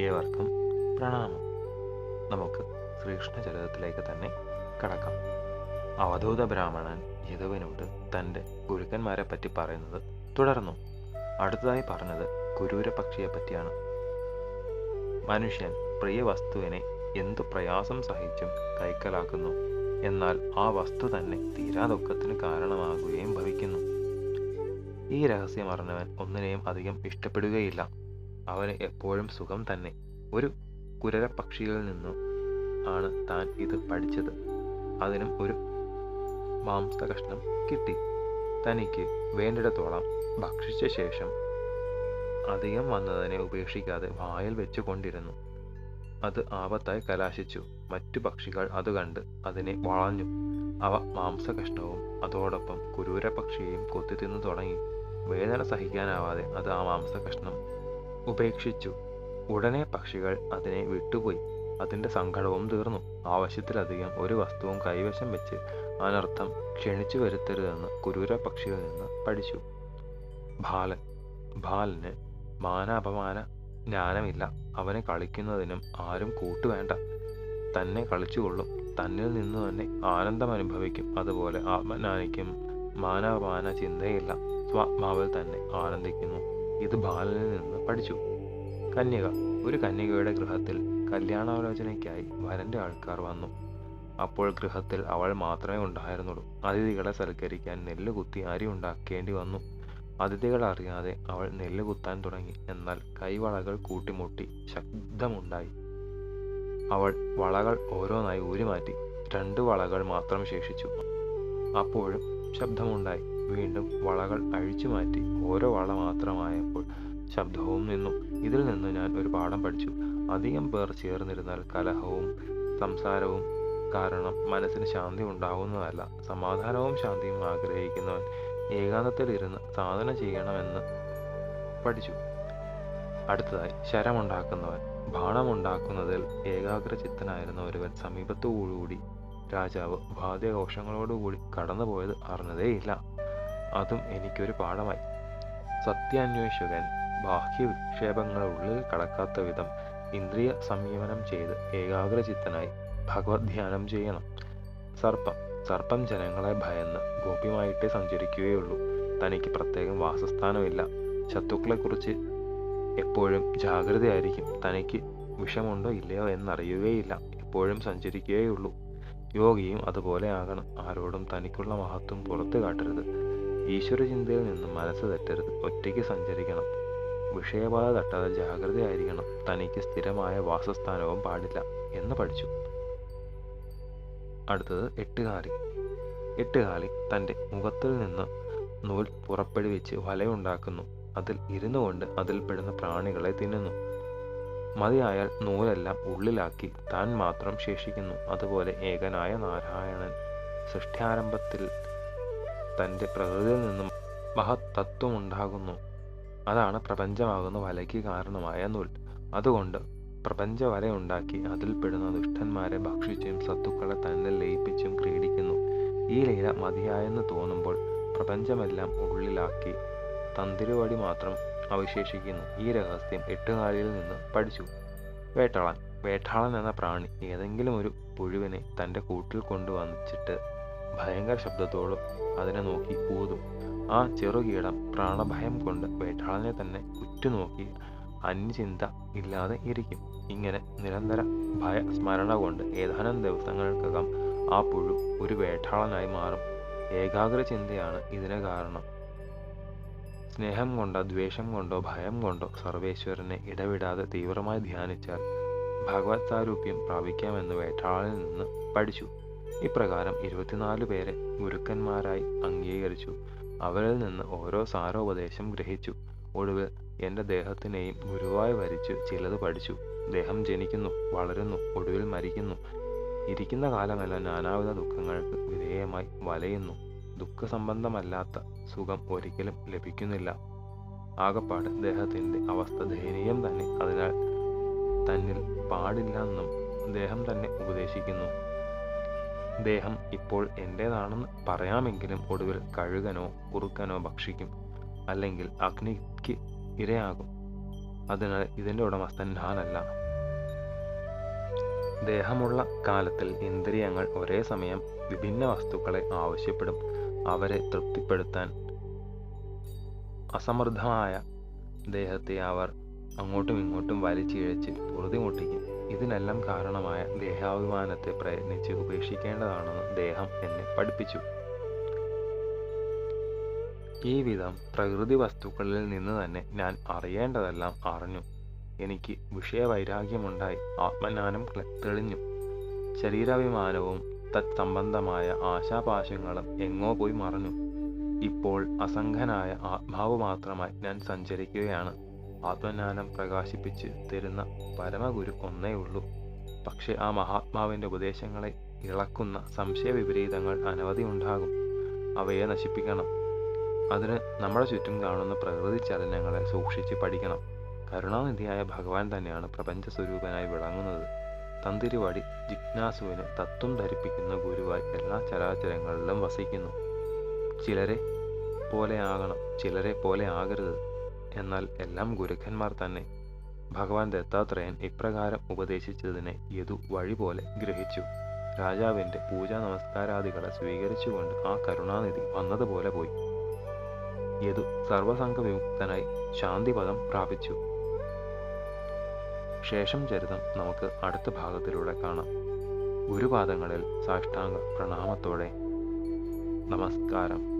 ഏവർക്കും പ്രണാമം. നമുക്ക് ശ്രീകൃഷ്ണചരിതത്തിലേക്ക് തന്നെ കടക്കാം. അവധൂത ബ്രാഹ്മണൻ യദുവിനോട് തന്റെ ഗുരുക്കന്മാരെ പറ്റി പറയുന്നത് തുടർന്നു. അടുത്തതായി പറഞ്ഞത് കുരൂര പക്ഷിയെ പറ്റിയാണ് മനുഷ്യൻ പ്രിയ വസ്തുവിനെ എന്തു പ്രയാസം സഹിച്ചും കൈക്കലാക്കുന്നു. എന്നാൽ ആ വസ്തു തന്നെ തീരാ ദുഃഖത്തിന് കാരണമാകുകയും ഭവിക്കുന്നു. ഈ രഹസ്യം അറിഞ്ഞവൻ ഒന്നിനെയും അധികം ഇഷ്ടപ്പെടുകയില്ല. അവന് എപ്പോഴും സുഖം തന്നെ. ഒരു കുരരപ്പക്ഷിയിൽ നിന്നും ആണ് താൻ ഇത് പഠിച്ചത്. അതിനും ഒരു മാംസകഷ്ണം കിട്ടി. തനിക്ക് വേണ്ടിടത്തോളം ഭക്ഷിച്ച ശേഷം അധികം വന്നതിനെ ഉപേക്ഷിക്കാതെ വായിൽ വെച്ചു കൊണ്ടിരുന്നു അത് ആപത്തായി കലാശിച്ചു. മറ്റു പക്ഷികൾ അത് കണ്ട് അതിനെ വളഞ്ഞു. അവ മാംസകഷ്ണവും അതോടൊപ്പം കുരൂര പക്ഷിയെയും കൊത്തി തിന്നു തുടങ്ങി. വേദന സഹിക്കാനാവാതെ അത് ആ മാംസകഷ്ണം ഉപേക്ഷിച്ചു. ഉടനെ പക്ഷികൾ അതിനെ വിട്ടുപോയി. അതിന്റെ സങ്കടവും തീർന്നു. ആവശ്യത്തിലധികം ഒരു വസ്തുവും കൈവശം വെച്ച് അനർത്ഥം ക്ഷണിച്ചു വരുത്തരുതെന്ന് കുരൂര പക്ഷിയിൽ നിന്ന് പഠിച്ചു. ബാലൻ. ബാലന് മാനാപമാന ജ്ഞാനമില്ല. അവന് കളിക്കുന്നതിനും ആരും കൂട്ടുവേണ്ട തന്നെ കളിച്ചുകൊള്ളും. തന്നിൽ നിന്ന് തന്നെ ആനന്ദം അനുഭവിക്കും അതുപോലെ ആത്മജ്ഞാനിക്കും മാനാപമാന ചിന്തയില്ല. സ്വാത്മാവിൽ തന്നെ ആനന്ദിക്കുന്നു. ഇത് ബാലനിൽ നിന്ന് പഠിച്ചു. കന്യക ഒരു കന്യകയുടെ ഗൃഹത്തിൽ കല്യാണാലോചനയ്ക്കായി വരന്റെ ആൾക്കാർ വന്നു. അപ്പോൾ ഗൃഹത്തിൽ അവൾ മാത്രമേ ഉണ്ടായിരുന്നുള്ളൂ. അതിഥികളെ സൽക്കരിക്കാൻ നെല്ല് കുത്തി അരി ഉണ്ടാക്കേണ്ടി വന്നു. അതിഥികൾ അറിയാതെ അവൾ നെല്ല് കുത്താൻ തുടങ്ങി. എന്നാൽ കൈവളകൾ കൂട്ടിമുട്ടി ശബ്ദമുണ്ടായി. അവൾ വളകൾ ഓരോന്നായി ഊരിമാറ്റി. രണ്ട് വളകൾ മാത്രം ശേഷിച്ചു. അപ്പോഴും ശബ്ദമുണ്ടായി. വീണ്ടും വളകൾ അഴിച്ചു മാറ്റി ഓരോ വള മാത്രമായപ്പോൾ ശബ്ദവും നിന്നു. ഇതിൽ നിന്ന് ഞാൻ ഒരു പാഠം പഠിച്ചു. അധികം പേർ ചേർന്നിരുന്നാൽ കലഹവും സംസാരവും കാരണം മനസ്സിന് ശാന്തി ഉണ്ടാകുന്നതല്ല സമാധാനവും ശാന്തിയും ആഗ്രഹിക്കുന്നവൻ ഏകാന്തത്തിലിരുന്ന് സാധന ചെയ്യണമെന്ന് പഠിച്ചു. അടുത്തതായി ശരമുണ്ടാക്കുന്നവൻ. ബാണമുണ്ടാക്കുന്നതിൽ ഏകാഗ്രചിത്തനായിരുന്ന ഒരുവൻ സമീപത്തോടുകൂടി രാജാവ് വാദ്യഘോഷങ്ങളോടുകൂടി കടന്നുപോയത് അറിഞ്ഞതേയില്ല. അതും എനിക്കൊരു പാഠമായി. സത്യാന്വേഷകൻ ബാഹ്യ വിക്ഷേപങ്ങൾ ഉള്ളിൽ കടക്കാത്ത വിധം ഇന്ദ്രിയ സംയമനം ചെയ്ത് ഏകാഗ്രചിത്തനായി ഭഗവത് ധ്യാനം ചെയ്യണം. സർപ്പം സർപ്പം ജനങ്ങളെ ഭയന്ന് ഗോപ്യമായിട്ടേ സഞ്ചരിക്കുകയുള്ളൂ. തനിക്ക് പ്രത്യേകം വാസസ്ഥാനമില്ല. ശത്രുക്കളെക്കുറിച്ച് എപ്പോഴും ജാഗ്രതയായിരിക്കും. തനിക്ക് വിഷമുണ്ടോ ഇല്ലയോ എന്നറിയുകയില്ല. എപ്പോഴും സഞ്ചരിക്കുകയുള്ളൂ. യോഗിയും അതുപോലെ ആകണം. ആരോടും തനിക്കുള്ള മഹത്വം പുറത്തു കാട്ടരുത്. ഈശ്വരചിന്തയിൽ നിന്നും മനസ്സ് തെറ്റരുത്. ഒറ്റയ്ക്ക് സഞ്ചരിക്കണം. വിഷയബാധ തട്ടാതെ ജാഗ്രതയായിരിക്കണം. തനിക്ക് സ്ഥിരമായ വാസസ്ഥാനവും പാടില്ല എന്ന് പഠിച്ചു. അടുത്തത് എട്ടുകാലി. എട്ടുകാലി തന്റെ മുഖത്തിൽ നിന്ന് നൂൽ പുറപ്പെടുവിച്ച് വലയുണ്ടാക്കുന്നു. അതിൽ ഇരുന്നു കൊണ്ട് അതിൽ പെടുന്ന പ്രാണികളെ തിന്നുന്നു. മതിയായാൽ നൂലെല്ലാം ഉള്ളിലാക്കി താൻ മാത്രം ശേഷിക്കുന്നു. അതുപോലെ ഏകനായ നാരായണൻ. സൃഷ്ടിയാരംഭത്തിൽ തന്റെ പ്രകൃതിയിൽ നിന്നും മഹത്തത്വം ഉണ്ടാകുന്നു അതാണ് പ്രപഞ്ചമാകുന്ന വലയ്ക്ക് കാരണമായ നൂൽ. അതുകൊണ്ട് പ്രപഞ്ച വല ഉണ്ടാക്കി അതിൽപ്പെടുന്ന ദുഷ്ടന്മാരെ ഭക്ഷിച്ചും സത്തുക്കളെ തന്നെ ലയിപ്പിച്ചും ക്രീഡിക്കുന്നു. ഈ ലീല മതിയായെന്ന് തോന്നുമ്പോൾ പ്രപഞ്ചമെല്ലാം ഉള്ളിലാക്കി തന്തിരുവടി മാത്രം അവശേഷിക്കുന്നു. ഈ രഹസ്യം എട്ടുകാലിയിൽ നിന്ന് പഠിച്ചു. വേട്ടാളൻ. വേട്ടാളൻ എന്ന പ്രാണി ഏതെങ്കിലും ഒരു പുഴുവിനെ തന്റെ കൂട്ടിൽ കൊണ്ടുവന്നിച്ചിട്ട് ഭയങ്കര ശബ്ദത്തോടും അതിനെ നോക്കി ഊതും. ആ ചെറുകീടം പ്രാണഭയം കൊണ്ട് വേട്ടാളനെ തന്നെ ഉറ്റുനോക്കി അന്യചിന്ത ഇല്ലാതെ ഇരിക്കും. ഇങ്ങനെ നിരന്തര ഭയ സ്മരണ കൊണ്ട് ഏതാനും ദിവസങ്ങൾക്കകം ആ പുഴു ഒരു വേട്ടാളനായി മാറും. ഏകാഗ്ര ചിന്തയാണ് ഇതിന് കാരണം. സ്നേഹം കൊണ്ടോ ദ്വേഷം കൊണ്ടോ ഭയം കൊണ്ടോ സർവേശ്വരനെ ഇടവിടാതെ തീവ്രമായി ധ്യാനിച്ചാൽ ഭഗവത് സാരൂപ്യം പ്രാപിക്കാമെന്ന് വേട്ടാളിൽ നിന്ന് പഠിച്ചു. ഇപ്രകാരം ഇരുപത്തിനാല് പേരെ ഗുരുക്കന്മാരായി അംഗീകരിച്ചു. അവരിൽ നിന്ന് ഓരോ സാരോപദേശം ഗ്രഹിച്ചു. ഒടുവിൽ എന്റെ ദേഹത്തിനെയും ഗുരുവായി വരിച്ചു ചിലത് പഠിച്ചു. ദേഹം ജനിക്കുന്നു വളരുന്നു ഒടുവിൽ മരിക്കുന്നു. ഇരിക്കുന്ന കാലമെല്ലാം നാനാവിധ ദുഃഖങ്ങൾക്ക് വിധേയമായി വലയുന്നു. ദുഃഖസംബന്ധമല്ലാത്ത സുഖം ഒരിക്കലും ലഭിക്കുന്നില്ല. ആകപ്പാട് ദേഹത്തിന്റെ അവസ്ഥ ദയനീയം തന്നെ. അതിനാൽ തന്നിൽ പാടില്ലെന്നും ദേഹം തന്നെ ഉപദേശിക്കുന്നു. ദേഹം ഇപ്പോൾ എന്റേതാണെന്ന് പറയാമെങ്കിലും ഒടുവിൽ കഴുകനോ കുറുക്കനോ ഭക്ഷിക്കും അല്ലെങ്കിൽ അഗ്നിക്ക് ഇരയാകും. അതിനാൽ ഇതിന്റെ ഉടമസ്ഥൻ ഞാനല്ല ദേഹമുള്ള കാലത്തിൽ ഇന്ദ്രിയങ്ങൾ ഒരേ സമയം വിഭിന്ന വസ്തുക്കളെ ആവശ്യപ്പെടും. അവരെ തൃപ്തിപ്പെടുത്താൻ അസമൃദ്ധമായ ദേഹത്തെ അവർ അങ്ങോട്ടും ഇങ്ങോട്ടും വലിച്ചിഴച്ച് പൊറുതിമുട്ടിക്കും ഇതിനെല്ലാം കാരണമായ ദേഹാഭിമാനത്തെ പ്രയത്നിച്ച് ഉപേക്ഷിക്കേണ്ടതാണെന്ന് ദേഹം എന്നെ പഠിപ്പിച്ചു. ഈ വിധം പ്രകൃതി വസ്തുക്കളിൽ നിന്ന് തന്നെ ഞാൻ അറിയേണ്ടതെല്ലാം അറിഞ്ഞു. എനിക്ക് വിഷയവൈരാഗ്യമുണ്ടായി. ആത്മജ്ഞാനം തെളിഞ്ഞു. ശരീരാഭിമാനവും തത്സംബന്ധമായ ആശാപാശങ്ങളും എങ്ങോ പോയി മറഞ്ഞു. ഇപ്പോൾ അസംഖനായ ആത്മാവ് മാത്രമായി ഞാൻ സഞ്ചരിക്കുകയാണ്. ആത്മജ്ഞാനം പ്രകാശിപ്പിച്ച് തരുന്ന പരമഗുരു ഒന്നേ ഉള്ളൂ. പക്ഷെ ആ മഹാത്മാവിന്റെ ഉപദേശങ്ങളെ ഇളക്കുന്ന സംശയ വിപരീതങ്ങൾ അനവധി ഉണ്ടാകും. അവയെ നശിപ്പിക്കണം. അതിന് നമ്മുടെ ചുറ്റും കാണുന്ന പ്രകൃതി ചലനങ്ങളെ സൂക്ഷിച്ച് പഠിക്കണം. കരുണാനിധിയായ ഭഗവാൻ തന്നെയാണ് പ്രപഞ്ച സ്വരൂപനായി വിളങ്ങുന്നത്. തന്തിരുവടി ജിജ്ഞാസുവിന് തത്വം ധരിപ്പിക്കുന്ന ഗുരുവായി എല്ലാ ചരാചരങ്ങളിലും വസിക്കുന്നു. ചിലരെ പോലെ ആകണം ചിലരെ പോലെ ആകരുത്. എന്നാൽ എല്ലാം ഗുരുക്കന്മാർ തന്നെ. ഭഗവാൻ ദത്താത്രേയൻ ഇപ്രകാരം ഉപദേശിച്ചതിനെ യതു വഴി പോലെ ഗ്രഹിച്ചു. രാജാവിന്റെ പൂജാ നമസ്കാരാദികളെ സ്വീകരിച്ചുകൊണ്ട് ആ കരുണാനിധി വന്നതുപോലെ പോയി. യതു സർവസംഘ വിമുക്തനായി ശാന്തിപദം പ്രാപിച്ചു. ശേഷം ചരിതം നമുക്ക് അടുത്ത ഭാഗത്തിലൂടെ കാണാം. ഗുരുപാദങ്ങളിൽ സാഷ്ടാംഗ പ്രണാമത്തോടെ നമസ്കാരം.